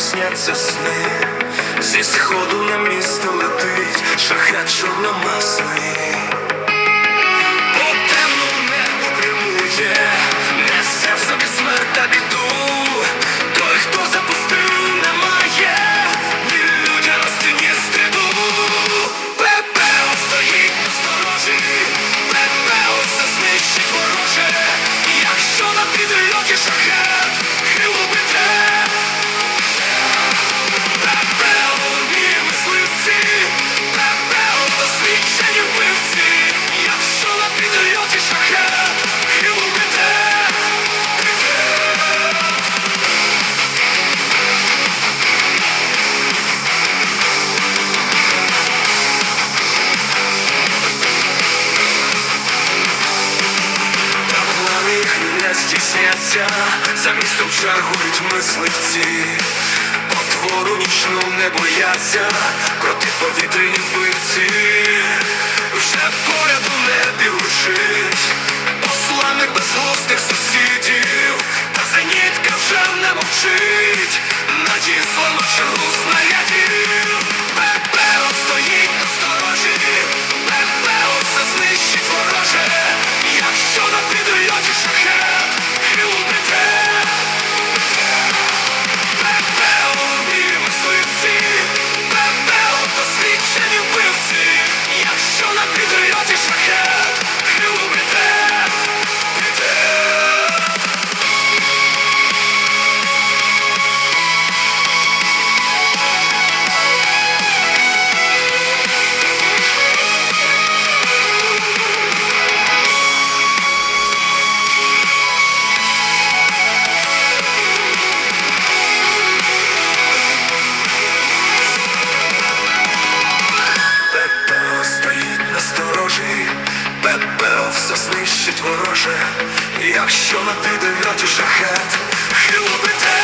сняться сни, зі сходу на місто летить шахет чорномасний. Здійсняться, за містом чергують мисливці, потвору нічну не бояться, протиповітряні вбивці, вже поряд у небі гучить, посланик безглустих сусідів, та зенітка вже не мовчить, все знищить вороже, якщо надійде роті шахет і любите.